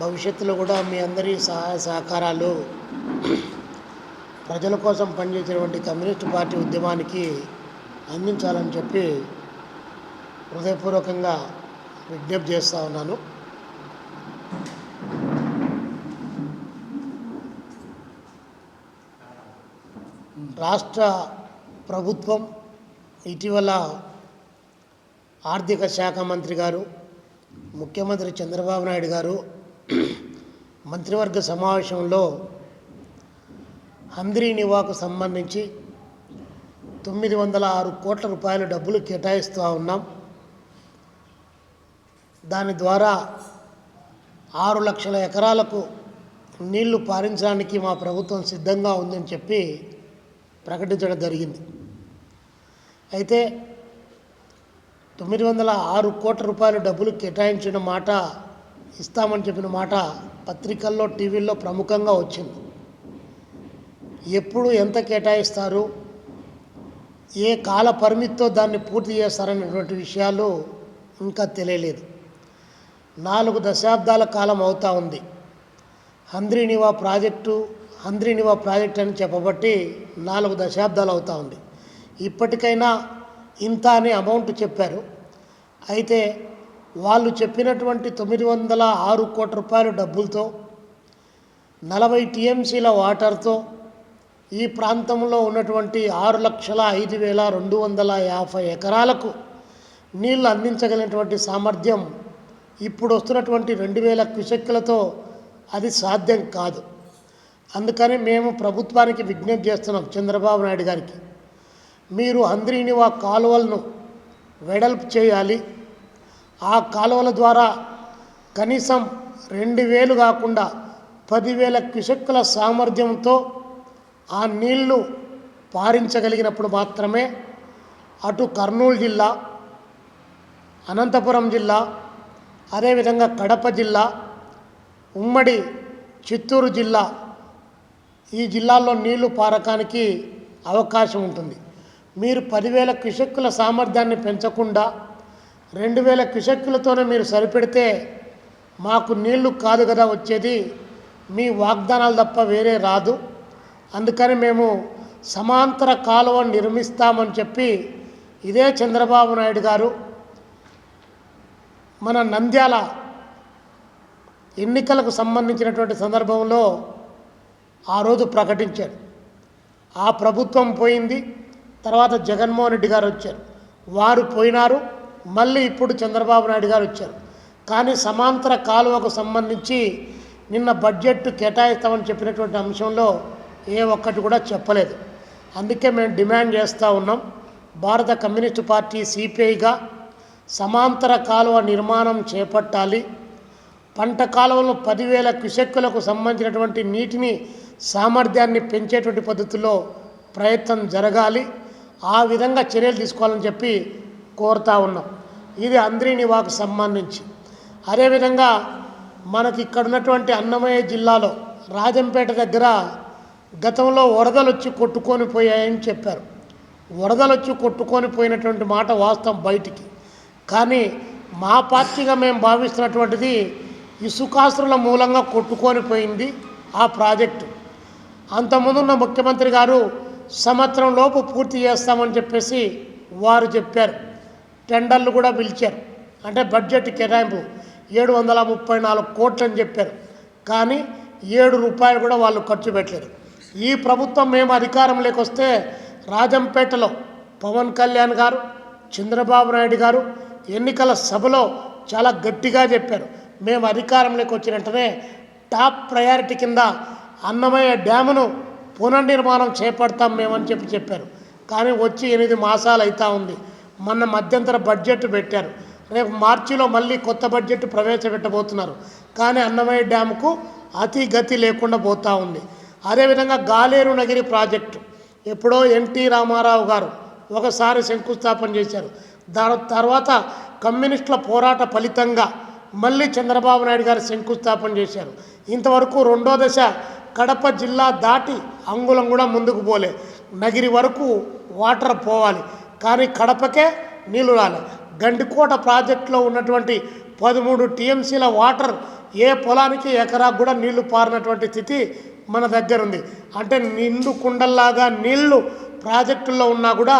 భవిష్యత్తులో కూడా మీ అందరి సహాయ సహకారాలు ప్రజల కోసం పనిచేసినటువంటి కమ్యూనిస్ట్ పార్టీ ఉద్యమానికి అందించాలని చెప్పి హృదయపూర్వకంగా విజ్ఞప్తి చేస్తూ ఉన్నాను. రాష్ట్ర ప్రభుత్వం ఇటీవల ఆర్థిక శాఖ మంత్రి గారు ముఖ్యమంత్రి చంద్రబాబు నాయుడు గారు మంత్రివర్గ సమావేశంలో హంద్రీ నివాకు సంబంధించి తొమ్మిది వందల ఆరు కోట్ల రూపాయల డబ్బులు కేటాయిస్తూ ఉన్నాం. దాని ద్వారా ఆరు లక్షల ఎకరాలకు నీళ్ళు పారించడానికి మా ప్రభుత్వం సిద్ధంగా ఉందని చెప్పి ప్రకటించడం జరిగింది. అయితే తొమ్మిది వందల ఆరు కోట్ల రూపాయల డబ్బులు కేటాయించిన మాట ఇస్తామని చెప్పిన మాట పత్రికల్లో టీవీల్లో ప్రముఖంగా వచ్చింది. ఎప్పుడు ఎంత కేటాయిస్తారు? ఏ కాల పరిమితితో దాన్ని పూర్తి చేస్తారనేటువంటి విషయాలు ఇంకా తెలియలేదు. నాలుగు దశాబ్దాల కాలం అవుతా ఉంది. హంద్రీనివా ప్రాజెక్టు హంద్రీనివా ప్రాజెక్ట్ అని చెప్పబట్టి నాలుగు దశాబ్దాలు అవుతా ఉంది. ఇప్పటికైనా ఇంత అని అమౌంట్ చెప్పారు. అయితే వాళ్ళు చెప్పినటువంటి తొమ్మిది వందల ఆరు కోట్ల రూపాయల డబ్బులతో నలభై టీఎంసీల వాటర్తో ఈ ప్రాంతంలో ఉన్నటువంటి ఆరు లక్షల ఐదు వేల రెండు వందల యాభై ఎకరాలకు నీళ్ళు అందించగలిగినటువంటి సామర్థ్యం ఇప్పుడు వస్తున్నటువంటి రెండు వేల క్యుసెక్కులతో అది సాధ్యం కాదు. అందుకని మేము ప్రభుత్వానికి విజ్ఞప్తి చేస్తున్నాం చంద్రబాబు నాయుడు గారికి. మీరు హంద్రీనివా కాలువలను వెడల్పు చేయాలి ఆ కాలువల ద్వారా కనీసం రెండు వేలు కాకుండా పదివేల క్యుసెక్కుల సామర్థ్యంతో ఆ నీళ్ళు పారించగలిగినప్పుడు మాత్రమే అటు కర్నూలు జిల్లా అనంతపురం జిల్లా అదేవిధంగా కడప జిల్లా ఉమ్మడి చిత్తూరు జిల్లా ఈ జిల్లాల్లో నీళ్ళు పారకానికి అవకాశం ఉంటుంది. మీరు పదివేల క్యుసెక్కుల సామర్థ్యాన్ని పెంచకుండా రెండు వేల క్యుసెక్కులతోనే మీరు సరిపెడితే మాకు నీళ్ళు కాదు కదా వచ్చేది. మీ వాగ్దానాలు తప్ప వేరే రాదు. అందుకని మేము సమాంతర కాలువ నిర్మిస్తామని చెప్పి ఇదే చంద్రబాబు నాయుడు గారు మన నంద్యాల ఎన్నికలకు సంబంధించినటువంటి సందర్భంలో ఆ రోజు ప్రకటించారు. ఆ ప్రభుత్వం పోయింది. తర్వాత జగన్మోహన్ రెడ్డి గారు వచ్చారు. వారు పోయినారు. మళ్ళీ ఇప్పుడు చంద్రబాబు నాయుడు గారు వచ్చారు. కానీ సమాంతర కాలువకు సంబంధించి నిన్న బడ్జెట్ కేటాయిస్తామని చెప్పినటువంటి అంశంలో ఏ ఒక్కటి కూడా చెప్పలేదు. అందుకే మేము డిమాండ్ చేస్తూ ఉన్నాం. భారత కమ్యూనిస్టు పార్టీ సిపిఐగా సమాంతర కాలువ నిర్మాణం చేపట్టాలి. పంట కాలువలను పదివేల క్యుసెక్కులకు సంబంధించినటువంటి నీటిని సామర్థ్యాన్ని పెంచేటువంటి పద్ధతిలో ప్రయత్నం జరగాలి. ఆ విధంగా చర్యలు తీసుకోవాలని చెప్పి కోరుతా ఉన్నాం. ఇది అంద్రీనివాకు సంబంధించి. అదేవిధంగా మనకి ఇక్కడ ఉన్నటువంటి అన్నమయ్య జిల్లాలో రాజంపేట దగ్గర గతంలో వరదలు వచ్చి కొట్టుకొని పోయాయని చెప్పారు. వరదలు వచ్చి కొట్టుకొని పోయినటువంటి మాట వాస్తవం బయటికి. కానీ మా పార్టీగా మేము భావిస్తున్నటువంటిది ఇసుకాసుల మూలంగా కొట్టుకొని పోయింది ఆ ప్రాజెక్టు. అంతకుముందున్న ముఖ్యమంత్రి గారు సంవత్సరం లోపు పూర్తి చేస్తామని చెప్పేసి వారు చెప్పారు. టెండర్లు కూడా పిలిచారు. అంటే బడ్జెట్ కేటాయింపు ఏడు వందల ముప్పై నాలుగు కోట్లు అని చెప్పారు. కానీ ఏడు రూపాయలు కూడా వాళ్ళు ఖర్చు పెట్టలేరు ఈ ప్రభుత్వం మేము అధికారంలోకి వస్తే రాజంపేటలో పవన్ కళ్యాణ్ గారు చంద్రబాబు నాయుడు గారు ఎన్నికల సభలో చాలా గట్టిగా చెప్పారు. మేము అధికారంలోకి వచ్చిన వెంటనే టాప్ ప్రయారిటీ కింద అన్నమయ్య డ్యామును పునర్నిర్మాణం చేపడతాం మేమని చెప్పి చెప్పారు. కానీ వచ్చి ఎనిమిది మాసాలు అవుతా ఉంది. మొన్న మధ్యంతర బడ్జెట్ పెట్టారు. రేపు మార్చిలో మళ్ళీ కొత్త బడ్జెట్ ప్రవేశపెట్టబోతున్నారు. కానీ అన్నమయ్య డ్యామ్కు అతి గతి లేకుండా పోతూ ఉంది. అదేవిధంగా గాలేరు నగిరి ప్రాజెక్టు. ఎప్పుడో ఎన్టీ రామారావు గారు ఒకసారి శంకుస్థాపన చేశారు. దాని తర్వాత కమ్యూనిస్టుల పోరాట ఫలితంగా మళ్ళీ చంద్రబాబు నాయుడు గారు శంకుస్థాపన చేశారు. ఇంతవరకు రెండో దశ కడప జిల్లా దాటి అంగుళం కూడా ముందుకు పోలే. నగిరి వరకు వాటర్ పోవాలి. కానీ కడపకే నీళ్ళు రాలే. గండికోట ప్రాజెక్టులో ఉన్నటువంటి పదమూడు టీఎంసీల వాటర్ ఏ పొలానికి ఎకరాకు కూడా నీళ్ళు పారినటువంటి స్థితి మన దగ్గర ఉంది. అంటే నిండు కుండల్లాగా నీళ్ళు ప్రాజెక్టుల్లో ఉన్నా కూడా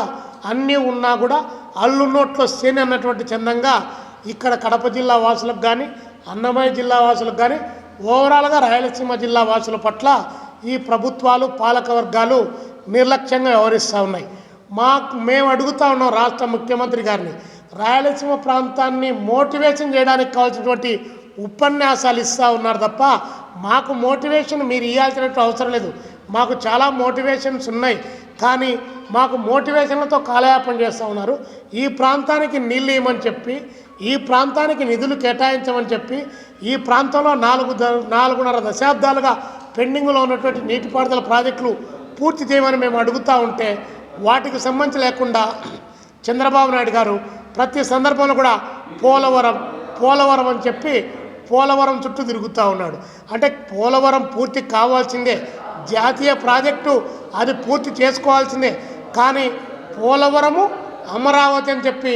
అన్నీ ఉన్నా కూడా అల్లు నోట్లో శని అన్నటువంటి చందంగా ఇక్కడ కడప జిల్లా వాసులకు కానీ అన్నమయ్య జిల్లా వాసులకు కానీ ఓవరాల్గా రాయలసీమ జిల్లా వాసుల పట్ల ఈ ప్రభుత్వాలు పాలక వర్గాలు నిర్లక్ష్యంగా వ్యవహరిస్తూ ఉన్నాయి. మాకు మేము అడుగుతా ఉన్నాం రాష్ట్ర ముఖ్యమంత్రి గారిని. రాయలసీమ ప్రాంతాన్ని మోటివేషన్ చేయడానికి కావాల్సినటువంటి ఉపన్యాసాలు ఇస్తూ ఉన్నారు తప్ప మాకు మోటివేషన్ మీరు ఇవ్వాల్సినట్టు అవసరం లేదు. మాకు చాలా మోటివేషన్స్ ఉన్నాయి. కానీ మాకు మోటివేషన్లతో కాలయాపన చేస్తూ ఉన్నారు. ఈ ప్రాంతానికి నీళ్ళు ఇవ్వమని చెప్పి ఈ ప్రాంతానికి నిధులు కేటాయించమని చెప్పి ఈ ప్రాంతంలో నాలుగు ద- నాలుగున్నర దశాబ్దాలుగా పెండింగ్లో ఉన్నటువంటి నీటిపారుదల ప్రాజెక్టులు పూర్తి చేయమని మేము అడుగుతూ ఉంటే వాటికి సంబంధించి లేకుండా చంద్రబాబు నాయుడు గారు ప్రతి సందర్భంలో కూడా పోలవరం పోలవరం అని చెప్పి పోలవరం చుట్టూ తిరుగుతూ ఉన్నాడు. అంటే పోలవరం పూర్తి కావాల్సిందే. జాతీయ ప్రాజెక్టు అది పూర్తి చేసుకోవాల్సిందే. కానీ పోలవరము అమరావతి అని చెప్పి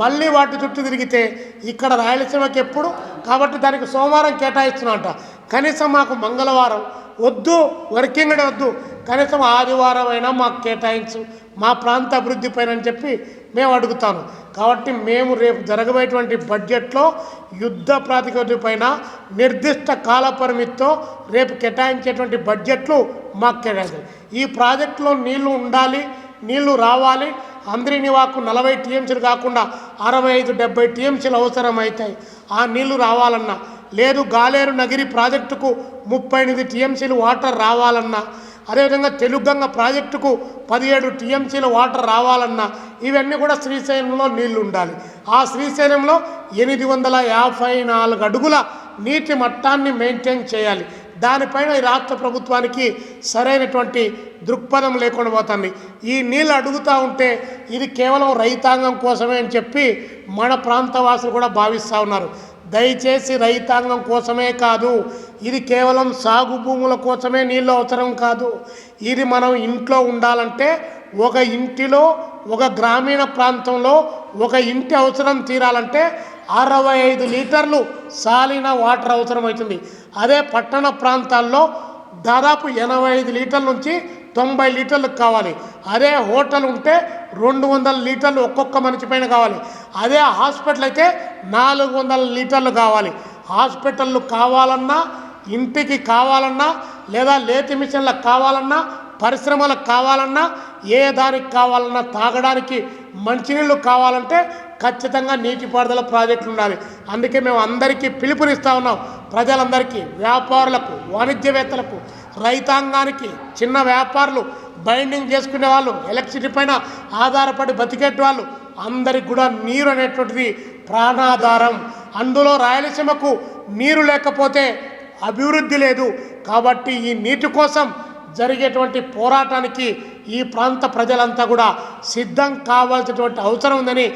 మళ్ళీ వాటి చుట్టూ తిరిగితే ఇక్కడ రాయలసీమకి ఎప్పుడు? కాబట్టి దానికి సోమవారం కేటాయిస్తున్నట కనీసం మాకు మంగళవారం వద్దు వర్కింగ్ డే వద్దు. కనీసం ఆదివారం అయినా మాకు కేటాయించు. మా ప్రాంత అభివృద్ధి పైన అని చెప్పి మేము అడుగుతాను. కాబట్టి మేము రేపు జరగబోయేటువంటి బడ్జెట్లో యుద్ధ ప్రాతిపదిక పైన నిర్దిష్ట కాల పరిమితితో రేపు కేటాయించేటువంటి బడ్జెట్లు మాకు కేటాయించాలి. ఈ ప్రాజెక్టులో నీళ్ళు ఉండాలి నీళ్ళు రావాలి. అందరినీ వాకు నలభై టీఎంసీలు కాకుండా అరవై ఐదు డెబ్బై టీఎంసీలు అవసరమవుతాయి ఆ నీళ్ళు రావాలన్నా లేదు గాలేరు నగిరి ప్రాజెక్టుకు ముప్పై ఎనిమిది టీఎంసీలు వాటర్ రావాలన్నా అదేవిధంగా తెలుగంగ ప్రాజెక్టుకు పదిహేడు టీఎంసీల వాటర్ రావాలన్నా ఇవన్నీ కూడా శ్రీశైలంలో నీళ్ళు ఉండాలి ఆ శ్రీశైలంలో ఎనిమిది వందల యాభై నాలుగు అడుగుల నీటి మట్టాన్ని మెయింటైన్ చేయాలి. దానిపైన ఈ రాష్ట్ర ప్రభుత్వానికి సరైనటువంటి దృక్పథం లేకుండా పోతుంది. ఈ నీళ్ళు అడుగుతూ ఉంటే ఇది కేవలం రైతాంగం కోసమే అని చెప్పి మన ప్రాంతవాసులు కూడా భావిస్తూ ఉన్నారు. దయచేసి రైతాంగం కోసమే కాదు ఇది కేవలం సాగు భూముల కోసమే నీళ్ళు అవసరం కాదు. ఇది మనం ఇంట్లో ఉండాలంటే ఒక ఇంటిలో ఒక గ్రామీణ ప్రాంతంలో ఒక ఇంటి అవసరం తీరాలంటే అరవై ఐదు లీటర్లు సాలిన వాటర్ అవసరమవుతుంది. అదే పట్టణ ప్రాంతాల్లో దాదాపు ఎనభై ఐదు లీటర్ల నుంచి తొంభై లీటర్లకు కావాలి. అదే హోటల్ ఉంటే రెండు వందల లీటర్లు ఒక్కొక్క మనిషి పైన కావాలి. అదే హాస్పిటల్ అయితే నాలుగు వందల లీటర్లు కావాలి. హాస్పిటళ్ళు కావాలన్నా ఇంటికి కావాలన్నా లేదా లేతి మిషన్లకు కావాలన్నా పరిశ్రమలకు కావాలన్నా ఏ దానికి కావాలన్నా తాగడానికి మంచినీళ్ళు కావాలంటే ఖచ్చితంగా నీటిపారుదల ప్రాజెక్టులు ఉండాలి. అందుకే మేము అందరికీ పిలుపునిస్తూ ఉన్నాం. ప్రజలందరికీ వ్యాపారులకు వాణిజ్యవేత్తలకు రైతాంగానికి చిన్న వ్యాపారులు బైండింగ్ చేసుకునే వాళ్ళు ఎలక్ట్రిసిటీ పైన ఆధారపడి బతికేట వాళ్ళు అందరికి కూడా నీరు అనేటువంటిది ప్రాణాధారం. అందులో రాయలసీమకు నీరు లేకపోతే అభివృద్ధి లేదు. కాబట్టి ఈ నీటి కోసం జరిగేటువంటి పోరాటానికి ఈ ప్రాంత ప్రజలంతా కూడా సిద్ధం కావాల్సినటువంటి అవసరం ఉందని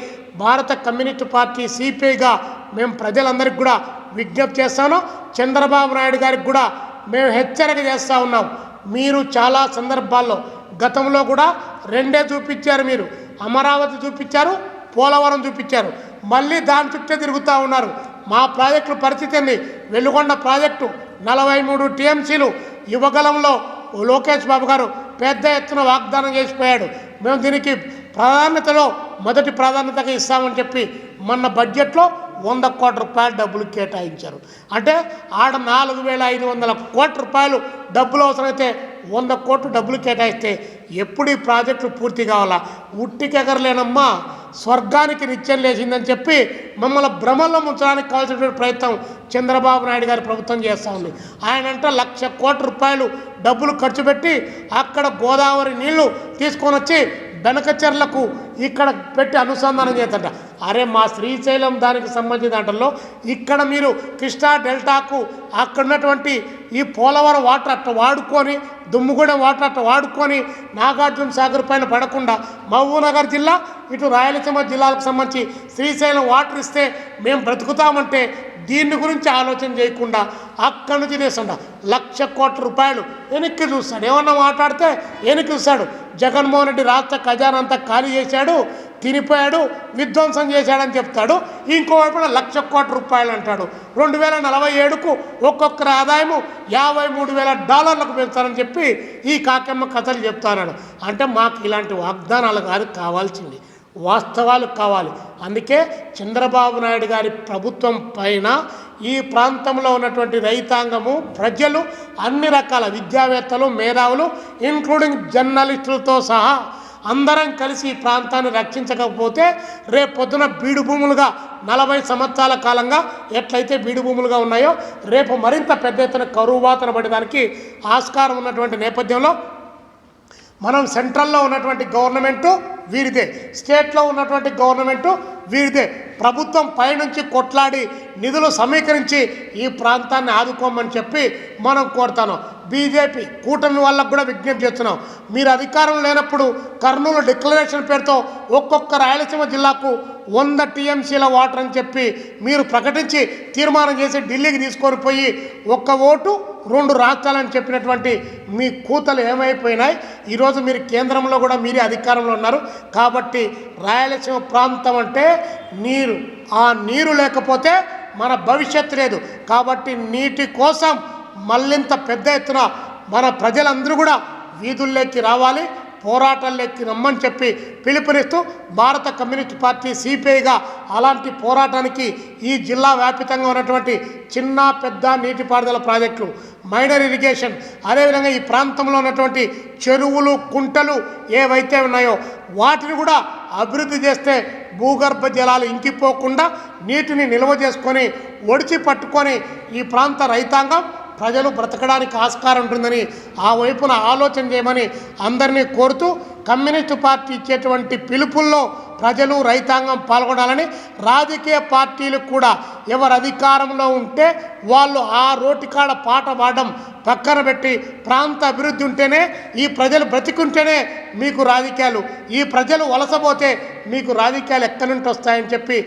భారత కమ్యూనిస్ట్ పార్టీ సిపిఐగా మేము ప్రజలందరికీ కూడా విజ్ఞప్తి చేస్తాను. చంద్రబాబు నాయుడు గారికి కూడా మేము హెచ్చరిక చేస్తూ ఉన్నాం. మీరు చాలా సందర్భాల్లో గతంలో కూడా రెండే చూపించారు మీరు. అమరావతి చూపించారు పోలవరం చూపించారు. మళ్ళీ దాని చుట్టే తిరుగుతూ ఉన్నారు. మా ప్రాజెక్టుల పరిస్థితిని వెలుగొండ ప్రాజెక్టు నలభై మూడు టీఎంసీలు యువగలంలో లోకేష్ బాబు గారు పెద్ద ఎత్తున వాగ్దానం చేసిపోయాడు. మేము దీనికి ప్రాధాన్యతలో మొదటి ప్రాధాన్యతగా ఇస్తామని చెప్పి మొన్న బడ్జెట్లో వంద కోట్ల రూపాయలు డబ్బులు కేటాయించారు. అంటే ఆడ నాలుగు వేల ఐదు వందల కోట్ల రూపాయలు డబ్బులు అవసరమైతే వంద కోట్లు డబ్బులు కేటాయిస్తే ఎప్పుడు ఈ ప్రాజెక్టులు పూర్తి కావాలా? ఉట్టికెగరలేనమ్మా. స్వర్గానికి నిత్యం లేచిందని చెప్పి మమ్మల్ని భ్రమల్లో ముంచడానికి కావాల్సినటువంటి ప్రయత్నం చంద్రబాబు నాయుడు గారి ప్రభుత్వం చేస్తూ ఉంది. ఆయన అంటే లక్ష కోట్ల రూపాయలు డబ్బులు ఖర్చు పెట్టి అక్కడ గోదావరి నీళ్ళు తీసుకొని వచ్చి బెనకచెర్లకు ఇక్కడ పెట్టి అనుసంధానం చేద్దంట అరే మా శ్రీశైలం దానికి సంబంధించిన దాంట్లో ఇక్కడ మీరు కృష్ణా డెల్టాకు అక్కడ ఉన్నటువంటి ఈ పోలవరం వాటర్ అట్ట వాడుకొని దుమ్ముగూడెం వాటర్ అట్ట వాడుకొని నాగార్జున సాగర్ పైన పడకుండా మహబూబ్నగర్ జిల్లా ఇటు రాయలసీమ జిల్లాలకు సంబంధించి శ్రీశైలం వాటర్ ఇస్తే మేము బ్రతుకుతామంటే దీన్ని గురించి ఆలోచన చేయకుండా అక్కడి నుంచి తీస్తుండ లక్ష కోట్ల రూపాయలు వెనక్కి చూస్తాడు. ఏమన్నా మాట్లాడితే వెనక్కి చూస్తాడు. జగన్మోహన్ రెడ్డి రాష్ట్ర ఖజానా అంతా ఖాళీ చేశాడు తినిపోయాడు విధ్వంసం చేశాడని చెప్తాడు. ఇంకోవైపున లక్ష కోట్ల రూపాయలు అంటాడు. రెండు వేల నలభై ఏడుకు ఒక్కొక్కరి ఆదాయము యాభై మూడు వేల డాలర్లకు పెంచాలని చెప్పి ఈ కాకమ్మ కథలు చెప్తాన్నాడు అంటే మాకు ఇలాంటి వాగ్దానాలు కాదు కావాల్సింది. వాస్తవాలు కావాలి. అందుకే చంద్రబాబు నాయుడు గారి ప్రభుత్వం పైన ఈ ప్రాంతంలో ఉన్నటువంటి రైతాంగము ప్రజలు అన్ని రకాల విద్యావేత్తలు మేధావులు ఇంక్లూడింగ్ జర్నలిస్టులతో సహా అందరం కలిసి ఈ ప్రాంతాన్ని రక్షించకపోతే రేపు పొద్దున బీడు భూములుగా నలభై సంవత్సరాల కాలంగా ఎట్లయితే బీడు భూములుగా ఉన్నాయో రేపు మరింత పెద్ద ఎత్తున కరువు బాతన పడేదానికి ఆస్కారం ఉన్నటువంటి నేపథ్యంలో మనం సెంట్రల్లో ఉన్నటువంటి గవర్నమెంటు వీరిదే. స్టేట్లో ఉన్నటువంటి గవర్నమెంటు వీరిదే. ప్రభుత్వం పైనుంచి కొట్లాడి నిధులు సమీకరించి ఈ ప్రాంతాన్ని ఆదుకోమని చెప్పి మనం కోరుతాను. బీజేపీ కూటమి వాళ్ళకు కూడా విజ్ఞప్తి చేస్తున్నాం. మీరు అధికారం లేనప్పుడు కర్నూలు డిక్లరేషన్ పేరుతో ఒక్కొక్క రాయలసీమ జిల్లాకు వంద టీఎంసీల వాటర్ అని చెప్పి మీరు ప్రకటించి తీర్మానం చేసి ఢిల్లీకి తీసుకొని పోయి ఒక్క ఓటు రెండు రాష్ట్రాలని చెప్పినటువంటి మీ కూతలు ఏమైపోయినాయి. ఈరోజు మీరు కేంద్రంలో కూడా మీరే అధికారంలో ఉన్నారు. కాబట్టి రాయలసీమ ప్రాంతం అంటే నీరు. ఆ నీరు లేకపోతే మన భవిష్యత్తు లేదు. కాబట్టి నీటి కోసం మళ్ళింత పెద్ద ఎత్తున మన ప్రజలందరూ కూడా వీధుల్లోకి రావాలి పోరాటాల్లోకి రమ్మని చెప్పి పిలుపునిస్తూ భారత కమ్యూనిస్ట్ పార్టీ సిపిఐగా అలాంటి పోరాటానికి ఈ జిల్లా వ్యాపితంగా ఉన్నటువంటి చిన్న పెద్ద నీటిపారుదల ప్రాజెక్టులు మైనర్ ఇరిగేషన్ అదేవిధంగా ఈ ప్రాంతంలో ఉన్నటువంటి చెరువులు కుంటలు ఏవైతే ఉన్నాయో వాటిని కూడా అభివృద్ధి చేస్తే భూగర్భ జలాలు ఇంకిపోకుండా నీటిని నిల్వ చేసుకొని ఒడిచి పట్టుకొని ఈ ప్రాంత రైతాంగం ప్రజలు బ్రతకడానికి ఆస్కారం ఉంటుందని ఆ వైపున ఆలోచన చేయమని అందరినీ కోరుతూ కమ్యూనిస్టు పార్టీ ఇచ్చేటువంటి పిలుపుల్లో ప్రజలు రైతాంగం పాల్గొనాలని రాజకీయ పార్టీలు కూడా ఎవరు అధికారంలో ఉంటే వాళ్ళు ఆ రోటికాడ పాట పాడడం పక్కన పెట్టి ప్రాంత అభివృద్ధి ఉంటేనే ఈ ప్రజలు బ్రతికుంటేనే మీకు రాజకీయాలు. ఈ ప్రజలు వలసపోతే మీకు రాజకీయాలు ఎక్కడి నుండి వస్తాయని చెప్పి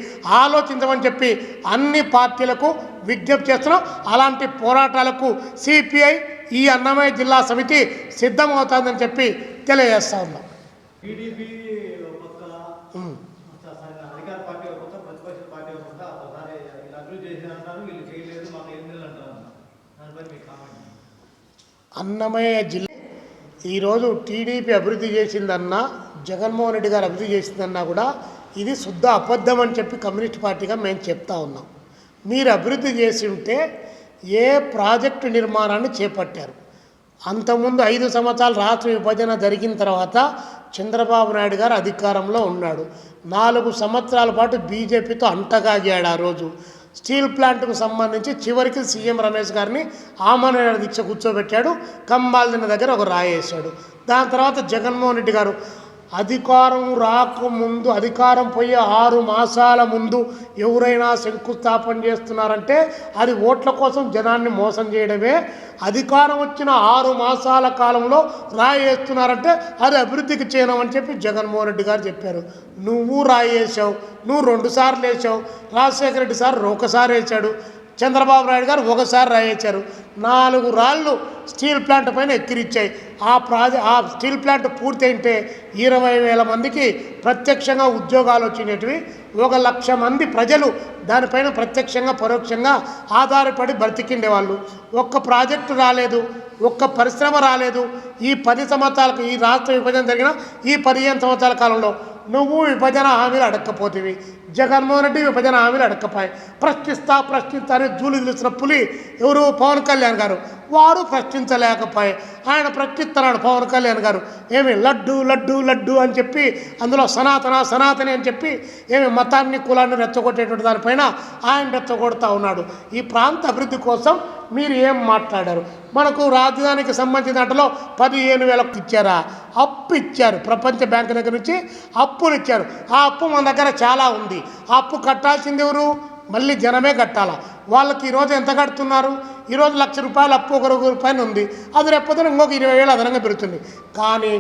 ఆలోచించమని చెప్పి అన్ని పార్టీలకు విజ్ఞప్తి చేస్తున్నాం. అలాంటి పోరాటాలకు సిపిఐ ఈ అన్నమయ్య జిల్లా సమితి సిద్ధమవుతుందని చెప్పి తెలియజేస్తా ఉన్నాం. అన్నమయ్య జిల్లా ఈరోజు టీడీపీ అభివృద్ధి చేసిందన్నా జగన్మోహన్ రెడ్డి గారు అభివృద్ధి చేసిందన్నా కూడా ఇది శుద్ధ అబద్ధం అని చెప్పి కమ్యూనిస్ట్ పార్టీగా మేము చెప్తా ఉన్నాం. మీరు అభివృద్ధి చేసి ఉంటే ఏ ప్రాజెక్టు నిర్మాణాన్ని చేపట్టారు. అంతకుముందు ఐదు సంవత్సరాలు రాష్ట్ర విభజన జరిగిన తర్వాత చంద్రబాబు నాయుడు గారు అధికారంలో ఉన్నాడు. నాలుగు సంవత్సరాల పాటు బీజేపీతో అంటగాగాడు ఆ రోజు. స్టీల్ ప్లాంట్కు సంబంధించి చివరికి సీఎం రమేష్ గారిని ఆమరణ దీక్ష కూర్చోబెట్టాడు. కంబాల్దిన దగ్గర ఒక రాయేశాడు దాని తర్వాత జగన్మోహన్ రెడ్డి గారు అధికారం రాకముందు అధికారం పోయే ఆరు మాసాల ముందు ఎవరైనా శంకుస్థాపన చేస్తున్నారంటే అది ఓట్ల కోసం జనాన్ని మోసం చేయడమే. అధికారం వచ్చిన ఆరు మాసాల కాలంలో రాయి వేస్తున్నారంటే అది అభివృద్ధికి చేయడం అని చెప్పి జగన్మోహన్ రెడ్డి గారు చెప్పారు. నువ్వు రాయి వేసావు నువ్వు రెండుసార్లు వేసావు రాజశేఖర రెడ్డి సార్ ఒకసారి వేసాడు చంద్రబాబు నాయుడు గారు ఒకసారి రాయించారు నాలుగు రాళ్ళు స్టీల్ ప్లాంట్ పైన ఎక్కిరిచ్చాయి. ఆ ప్రాజె ఆ స్టీల్ ప్లాంట్ పూర్తయింటే ఇరవై వేల మందికి ప్రత్యక్షంగా ఉద్యోగాలు వచ్చినటివి ఒక లక్ష మంది ప్రజలు దానిపైన ప్రత్యక్షంగా పరోక్షంగా ఆధారపడి బ్రతికిండేవాళ్ళు. ఒక్క ప్రాజెక్టు రాలేదు ఒక్క పరిశ్రమ రాలేదు. ఈ పది సంవత్సరాలకు ఈ రాష్ట్ర విభజన జరిగిన ఈ పదిహేను సంవత్సరాల కాలంలో నువ్వు విభజన హామీలు అడక్కపోతేవి. జగన్మోహన్ రెడ్డి విభజన హామీలు అడక్కపోయి ప్రశ్నిస్తా ప్రశ్నిస్తా అని జూలు తెలిసిన పులి ఎవరు? పవన్ కళ్యాణ్. గారు. వారు ప్రశ్నించలేకపోయి. ఆయన ప్రశ్నిస్తున్నాడు పవన్ కళ్యాణ్ గారు. ఏమి లడ్డు లడ్డు లడ్డు అని చెప్పి అందులో సనాతన సనాతని అని చెప్పి ఏమి మతాన్ని కులాన్ని రెచ్చగొట్టేటువంటి దానిపైన ఆయన రెచ్చగొడతా ఉన్నాడు. ఈ ప్రాంత అభివృద్ధి కోసం మీరు ఏం మాట్లాడారు? మనకు రాజధానికి సంబంధించిన దాంట్లో పదిహేను వేలకు ఇచ్చారా? అప్పు ఇచ్చారు. ప్రపంచ బ్యాంకు దగ్గర నుంచి అప్పులు ఇచ్చారు. ఆ అప్పు మన దగ్గర చాలా ఉంది. ఆ అప్పు కట్టాల్సింది ఎవరు? మళ్ళీ జనమే కట్టాలా? వాళ్ళకి ఈరోజు ఎంత కడుతున్నారు? ఈరోజు లక్ష రూపాయలు అప్పు ఒక రూపాయలు ఉంది. అది రేపొద్దున ఇంకొక ఇరవై వేలు అదనంగా పెరుగుతుంది. కానీ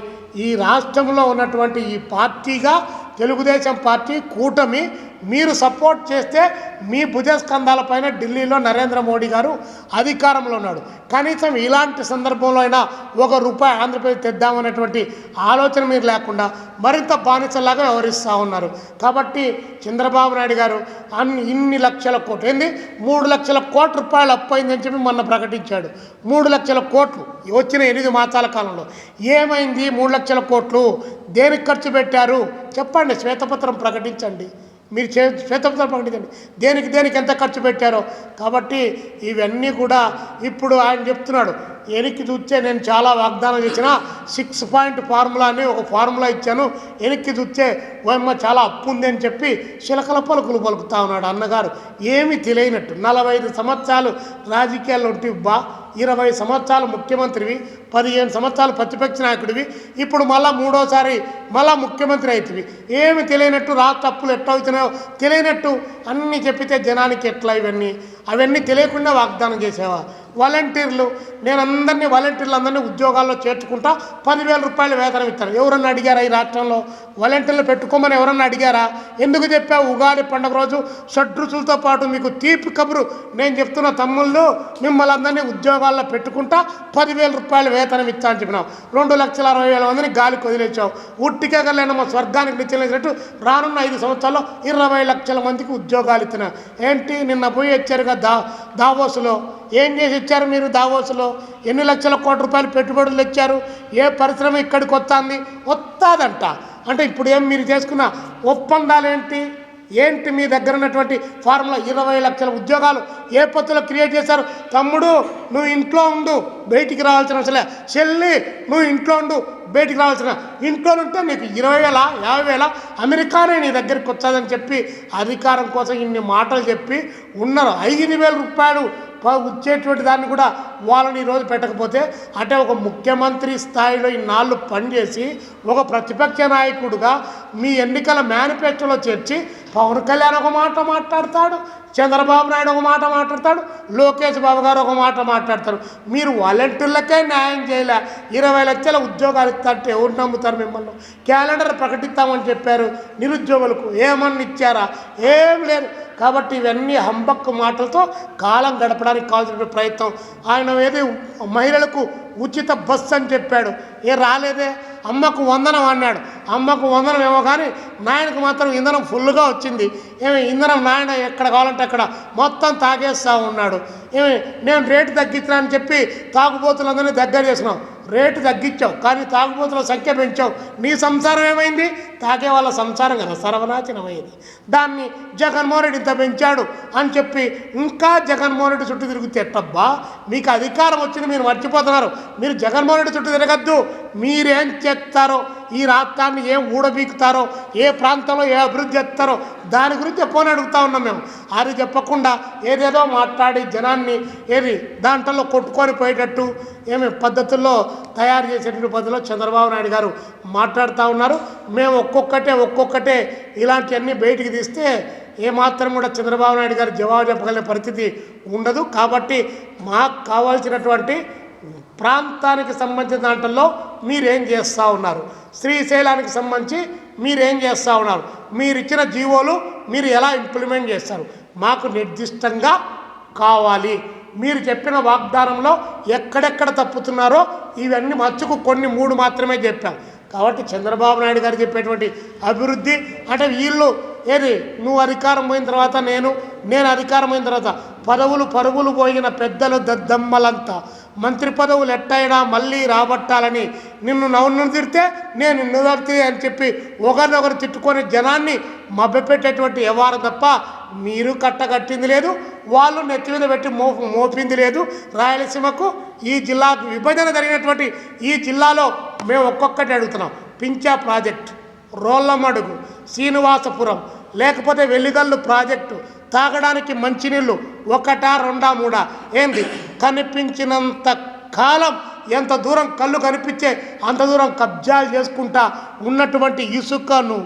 ఈ రాష్ట్రంలో ఉన్నటువంటి ఈ పార్టీగా తెలుగుదేశం పార్టీ కూటమి మీరు సపోర్ట్ చేస్తే మీ భుజస్కంధాలపైన ఢిల్లీలో నరేంద్ర మోడీ గారు అధికారంలో ఉన్నాడు. కనీసం ఇలాంటి సందర్భంలో అయినా ఒక రూపాయి ఆంధ్రప్రదేశ్ తెద్దామనేటువంటి ఆలోచన మీరు లేకుండా మరింత బానిసలాగా వ్యవహరిస్తూ ఉన్నారు. కాబట్టి చంద్రబాబు నాయుడు గారు అన్ని ఇన్ని లక్షల కోట్లు ఏంది? మూడు లక్షల కోట్ల రూపాయలు అప్పు అయిందని చెప్పి మొన్న ప్రకటించాడు. మూడు లక్షల కోట్లు వచ్చిన ఎనిమిది మాసాల కాలంలో. ఏమైంది? మూడు లక్షల కోట్లు దేనికి ఖర్చు పెట్టారు? చెప్పండి శ్వేతపత్రం ప్రకటించండి. మీరు చే శ్వేతపత్రం ప్రకటించండి దేనికి దేనికి ఎంత ఖర్చు పెట్టారో. కాబట్టి ఇవన్నీ కూడా ఇప్పుడు ఆయన చెప్తున్నాడు. వెనక్కి చూస్తే నేను చాలా వాగ్దానం చేసిన సిక్స్ పాయింట్ ఫార్ములా అని ఒక ఫార్ములా ఇచ్చాను. వెనక్కి చూస్తే ఓయమ్మ చాలా అప్పు ఉంది అని చెప్పి శిలకల పలుకులు పలుకుతా ఉన్నాడు అన్నగారు. ఏమి తెలియనట్టు నలభై ఐదు సంవత్సరాలు రాజకీయాల్లో ఉంటే బా ఇరవై సంవత్సరాలు ముఖ్యమంత్రివి పదిహేను సంవత్సరాలు ప్రతిపక్ష నాయకుడివి ఇప్పుడు మళ్ళా మూడోసారి మళ్ళా ముఖ్యమంత్రి అవుతుంది ఏమి తెలియనట్టు రాష్ట్ర అప్పులు ఎట్లా అవుతున్నాయో తెలియనట్టు అన్నీ చెప్పితే జనానికి ఎట్లా ఇవన్నీ? అవన్నీ తెలియకుండా వాగ్దానం చేసేవా? వాలంటీర్లు. నేను అందరినీ వాలంటీర్లు అందరినీ ఉద్యోగాల్లో చేర్చుకుంటా పదివేల రూపాయలు వేతనం ఇస్తాను ఎవరన్నా అడిగారా ఈ రాష్ట్రంలో? వాలంటీర్లు పెట్టుకోమని ఎవరన్నా అడిగారా? ఎందుకు చెప్పావు? ఉగాది పండుగ రోజు షడ్రుచులతో పాటు మీకు తీపి కబురు. నేను చెప్తున్న తమ్ముళ్ళు మిమ్మల్ని అందరినీ ఉద్యోగాల్లో పెట్టుకుంటా పదివేల రూపాయలు వేతనం ఇస్తా అని చెప్పినావు. రెండు లక్షల అరవై వేల మందిని గాలికి వదిలేసావు ఉట్టికే కలిగిన మా స్వర్గానికి నిచ్చెలేసినట్టు రానున్న ఐదు సంవత్సరాల్లో ఇరవై లక్షల మందికి ఉద్యోగాలు ఇచ్చిన ఏంటి? నిన్న పోయి వచ్చారుగా దా దావోసులో ఏం చేసి ఇచ్చారు మీరు దావోసులో? ఎన్ని లక్షల కోటి రూపాయలు పెట్టుబడులు ఇచ్చారు ఏ పరిశ్రమ ఇక్కడికి వస్తుంది? వస్తుందంట. అంటే ఇప్పుడు ఏం మీరు చేసుకున్న ఒప్పందాలు ఏంటి ఏంటి మీ దగ్గర ఉన్నటువంటి ఫార్ములా? ఇరవై లక్షల ఉద్యోగాలు ఏ పత్తులో క్రియేట్ చేశారు? తమ్ముడు నువ్వు ఇంట్లో ఉండు బయటికి రావాల్సిన అవసరం చెల్లి నువ్వు ఇంట్లో ఉండు బయటికి రావాల్సిన ఇంట్లో ఉంటే నీకు ఇరవై వేల యాభై వేల అమెరికానే నీ దగ్గరికి వచ్చాదని చెప్పి అధికారం కోసం ఇన్ని మాటలు చెప్పి ఉన్నారు ఐదు వేల రూపాయలు వచ్చేటువంటి దాన్ని కూడా వాళ్ళని ఈరోజు పెట్టకపోతే అంటే ఒక ముఖ్యమంత్రి స్థాయిలో ఇన్నాళ్ళు పనిచేసి ఒక ప్రతిపక్ష నాయకుడుగా మీ ఎన్నికల మేనిఫెస్టోలో చేర్చి పవన్ కళ్యాణ్ ఒక మాట మాట్లాడతాడు. చంద్రబాబు నాయుడు ఒక మాట మాట్లాడతాడు లోకేష్ బాబు గారు ఒక మాట మాట్లాడతారు. మీరు వాలంటీర్లకే న్యాయం చేయలే. ఇరవై లక్షల ఉద్యోగాలు ఇస్తారంటే ఎవరు నమ్ముతారు మిమ్మల్ని? క్యాలెండర్ ప్రకటిస్తామని చెప్పారు నిరుద్యోగులకు. ఏమన్నా ఇచ్చారా? ఏం లేదు. కాబట్టి ఇవన్నీ హంబక్కు మాటలతో కాలం గడపడానికి కావాల్సిన ప్రయత్నం. ఆయన ఏది మహిళలకు ఉచిత బస్సు అని చెప్పాడు. ఏ రాలేదే? అమ్మకు వందనం అన్నాడు. అమ్మకు వందనం ఏమో కానీ నాయనకు మాత్రం ఇంధనం ఫుల్గా వచ్చింది. ఏమి ఇంధనం నాయన ఎక్కడ కావాలంటే అక్కడ మొత్తం తాగేస్తూ ఉన్నాడు. ఏమి నేను రేటు తగ్గించిన అని చెప్పి తాగుబోతులందరినీ దగ్గర చేసినాం. రేటు తగ్గించావు కానీ తాగుబోతుల సంఖ్య పెంచావు. నీ సంసారం ఏమైంది? తాగే వాళ్ళ సంసారం కదా సర్వనాశనమైంది. దాన్ని జగన్మోహన్ రెడ్డి ఇంత పెంచాడు అని చెప్పి ఇంకా జగన్మోహన్ రెడ్డి చుట్టూ తిరిగితే ఎట్టబ్బా? మీకు అధికారం వచ్చింది మీరు మర్చిపోతున్నారు. మీరు జగన్మోహన్ రెడ్డి చుట్టూ తిరగద్దు. మీరేం చేస్తారో ఈ రాష్ట్రాన్ని ఏం ఊడబీకుతారో ఏ ప్రాంతంలో ఏ అభివృద్ధి చేస్తారో దాని గురించి ఫోన్ అడుగుతా ఉన్నాం మేము. అది చెప్పకుండా ఏదేదో మాట్లాడి జనాన్ని ఏది దాంట్లో కొట్టుకొని పోయేటట్టు ఏమి పద్ధతుల్లో తయారు చేసేటువంటి పద్ధతిలో చంద్రబాబు నాయుడు గారు మాట్లాడుతూ ఉన్నారు. మేము ఒక్కొక్కటే ఒక్కొక్కటే ఇలాంటివన్నీ బయటికి తీస్తే ఏమాత్రం కూడా చంద్రబాబు నాయుడు గారు జవాబు చెప్పగలిగే పరిస్థితి ఉండదు. కాబట్టి మాకు కావాల్సినటువంటి ప్రాంతానికి సంబంధించిన దాంట్లో మీరేం చేస్తూ ఉన్నారు? శ్రీశైలానికి సంబంధించి మీరేం చేస్తూ ఉన్నారు? మీరు ఇచ్చిన జీవోలు మీరు ఎలా ఇంప్లిమెంట్ చేస్తారు? మాకు నిర్దిష్టంగా కావాలి. మీరు చెప్పిన వాగ్దానంలో ఎక్కడెక్కడ తప్పుతున్నారో ఇవన్నీ మచ్చుకు కొన్ని మూడు మాత్రమే చెప్పాం. కాబట్టి చంద్రబాబు నాయుడు గారు చెప్పేటువంటి అభివృద్ధి అంటే వీళ్ళు ఏది? నువ్వు అధికారం పోయిన తర్వాత నేను నేను అధికారం పోయిన తర్వాత పదవులు పరుగులు పోయిన పెద్దలు దద్దమ్మలంతా. మంత్రి పదవులు ఎట్టయినా మళ్ళీ రాబట్టాలని నిన్ను నవ్వును తిడితే నేను నిన్ను తిడితే అని చెప్పి ఒకరినొకరు తిట్టుకొని జనాన్ని మభ్యపెట్టేటువంటి వ్యవహారం తప్ప మీరు కట్టగట్టింది లేదు. వాళ్ళు నెత్తి మీద పెట్టి మో మోపింది లేదు. రాయలసీమకు ఈ జిల్లాకు విభజన జరిగినటువంటి ఈ జిల్లాలో మేము ఒక్కొక్కటి అడుగుతున్నాం. పించా ప్రాజెక్ట్ రోళ్ళమడుగు శ్రీనివాసపురం లేకపోతే వెల్లిగల్లు ప్రాజెక్టు తాగడానికి మంచినీళ్ళు ఒకటా రెండా మూడా? ఏంది? కనిపించినంత కాలం ఎంత దూరం కళ్ళు కనిపించే అంత దూరం కబ్జాలు చేసుకుంటా ఉన్నటువంటి ఇసుకను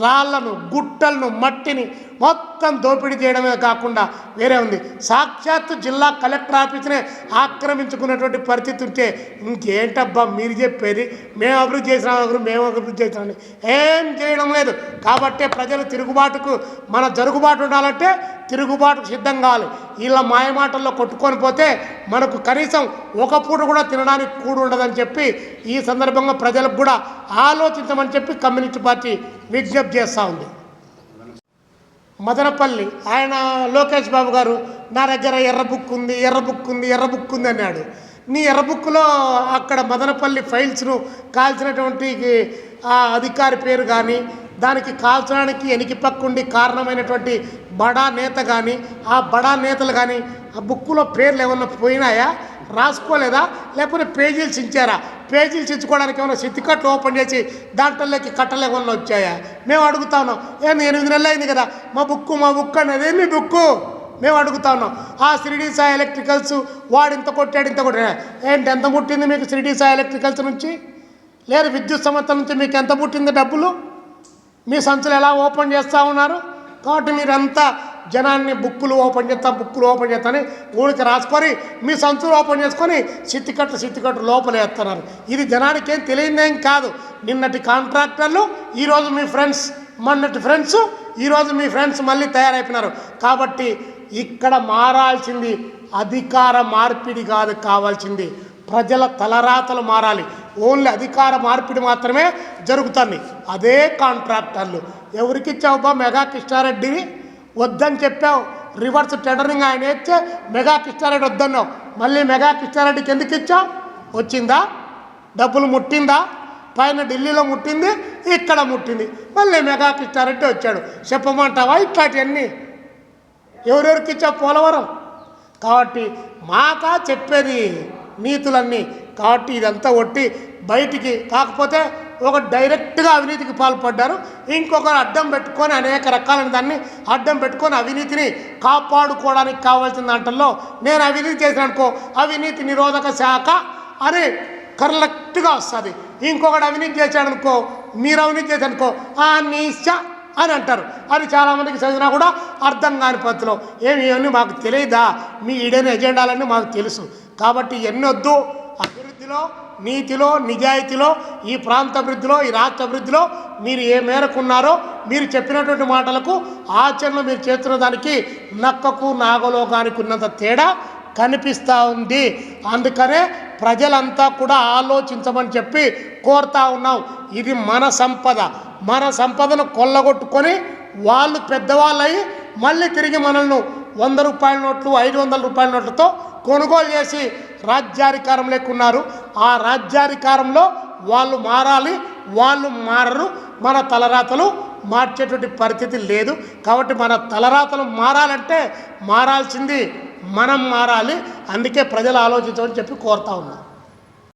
రాళ్ళను గుట్టలను మట్టిని మొత్తం మొత్తం దోపిడీ చేయడమే కాకుండా వేరే ఉంది. సాక్షాత్తు జిల్లా కలెక్టర్ ఆఫీస్నే ఆక్రమించుకున్నటువంటి పరిస్థితి ఉంటే ఇంకేంటబ్బా మీరు చెప్పేది? మేము అభివృద్ధి చేసినాం మేము అభివృద్ధి చేసినామని. ఏం చేయడం లేదు. కాబట్టే ప్రజలు తిరుగుబాటుకు మన జరుగుబాటు ఉండాలంటే తిరుగుబాటుకు సిద్ధం కావాలి. వీళ్ళ మాయమాటల్లో కొట్టుకొని పోతే మనకు కనీసం ఒక పూట కూడా తినడానికి కూడు ఉండదని చెప్పి ఈ సందర్భంగా ప్రజలకు కూడా ఆలోచించమని చెప్పి కమ్యూనిస్ట్ పార్టీ విజ్ఞప్తి చేస్తూ ఉంది. మదనపల్లి. ఆయన లోకేష్ బాబు గారు నా దగ్గర ఎర్ర బుక్ ఉంది ఎర్ర బుక్ ఉంది ఎర్ర బుక్ ఉంది అన్నాడు. నీ ఎర్ర బుక్లో అక్కడ మదనపల్లి ఫైల్స్ను కాల్చినటువంటి ఆ అధికారి పేరు కానీ దానికి కాల్చడానికి ఎనికి పక్కుండి కారణమైనటువంటి బడా నేత కానీ ఆ బడా నేతలు కానీ ఆ బుక్కులో పేర్లు ఏమన్నా పోయినాయా? రాసుకోలేదా? లేకపోతే పేజీలు చించారా? పేజీలు చించుకోవడానికి ఏమైనా సిద్ధికట్లు ఓపెన్ చేసి దాంట్లోకి కట్టలేకుండా వచ్చాయా? మేము అడుగుతా ఉన్నాం. ఏంది ఎనిమిది నెలలు అయింది కదా. మా బుక్కు మా బుక్ అనేది మీ బుక్కు? మేము అడుగుతా ఉన్నాం. ఆ షిరిడి సాయి ఎలక్ట్రికల్స్ వాడు ఇంత కొట్టాడు ఇంత కొట్టాడు. ఏంటి ఎంత పుట్టింది మీకు షిరిడి సాయి ఎలక్ట్రికల్స్ నుంచి? లేదు విద్యుత్ సంస్థ నుంచి మీకు ఎంత పుట్టింది డబ్బులు? మీ సంచులు ఎలా ఓపెన్ చేస్తూ ఉన్నారు? కాబట్టి మీరంతా జనాన్ని బుక్కులు ఓపెన్ చేస్తా బుక్కులు ఓపెన్ చేస్తాని ఊరికి రాసుకొని మీ సంచులు ఓపెన్ చేసుకొని సిత్తికట్టు సిత్తికట్టు లోపలేస్తున్నారు ఇది జనానికి ఏం తెలియదేం కాదు. నిన్నటి కాంట్రాక్టర్లు ఈరోజు మీ ఫ్రెండ్స్ మొన్నటి ఫ్రెండ్స్ ఈరోజు మీ ఫ్రెండ్స్ మళ్ళీ తయారైపోయినారు. కాబట్టి ఇక్కడ మారాల్సింది అధికార మార్పిడి కాదు కావాల్సింది ప్రజల తలరాతలు మారాలి. ఓన్లీ అధికార మార్పిడి మాత్రమే జరుగుతుంది. అదే కాంట్రాక్టర్లు. ఎవరికి ఇచ్చావుబా మెగా కృష్ణారెడ్డిని? వద్దని చెప్పావు. రివర్స్ టెండరింగ్ ఆయన ఇచ్చే మెగా కృష్ణారెడ్డి వద్దన్నావు. మళ్ళీ మెగా కృష్ణారెడ్డికి ఎందుకు ఇచ్చావు? వచ్చిందా? డబ్బులు ముట్టిందా? పైన ఢిల్లీలో ముట్టింది ఇక్కడ ముట్టింది. మళ్ళీ మెగా కృష్ణారెడ్డి వచ్చాడు. చెప్పమంటావా ఇట్లాంటివన్నీ? ఎవరెవరికి ఇచ్చా పోలవరం? కాబట్టి మాకా చెప్పేది నీతులన్నీ. కాబట్టి ఇదంతా ఒట్టి బయటికి కాకపోతే ఒక డైరెక్ట్గా అవినీతికి పాల్పడ్డారు. ఇంకొకరు అడ్డం పెట్టుకొని అనేక రకాలైన దాన్ని అడ్డం పెట్టుకొని అవినీతిని కాపాడుకోవడానికి కావాల్సిన దాంట్లో నేను అవినీతి చేసిన అనుకో అవినీతి నిరోధక శాఖ అని కరెక్ట్గా వస్తుంది. ఇంకొకటి అవినీతి చేశాడు అనుకో మీరు అవినీతి చేశారనుకో ఆ నీశ అని అంటారు. అది చాలామందికి చదివినా కూడా అర్థం కాని పద్ధతిలో ఏమి ఇవన్నీ మాకు తెలియదా మీ ఈడైన ఎజెండాలన్నీ మాకు తెలుసు. కాబట్టి ఎన్నొద్దు. అభివృద్ధి అభివృద్ధిలో నీతిలో నిజాయితీలో ఈ ప్రాంత అభివృద్ధిలో ఈ రాష్ట్ర అభివృద్ధిలో మీరు ఏ మేరకు ఉన్నారో మీరు చెప్పినటువంటి మాటలకు ఆచరణలో మీరు చేస్తున్న దానికి నక్కకు నాగలోకానికి ఉన్నంత తేడా కనిపిస్తూ ఉంది. అందుకనే ప్రజలంతా కూడా ఆలోచించమని చెప్పి కోరుతా ఉన్నాం. ఇది మన సంపద. మన సంపదను కొల్లగొట్టుకొని వాళ్ళు పెద్దవాళ్ళయి మళ్ళీ తిరిగి మనల్ని వంద రూపాయల నోట్లు ఐదు వందల రూపాయల నోట్లతో కొనుగోలు చేసి రాజ్యాధికారం లేకున్నారు ఆ రాజ్యాధికారంలో వాళ్ళు మారాలి వాళ్ళు మారరు. మన తలరాతలు మార్చేటువంటి పరిస్థితి లేదు. కాబట్టి మన తలరాతలు మారాలంటే మారాల్సింది మనం మారాలి. అందుకే ప్రజలు ఆలోచించమని చెప్పి కోరుతా ఉన్నాం.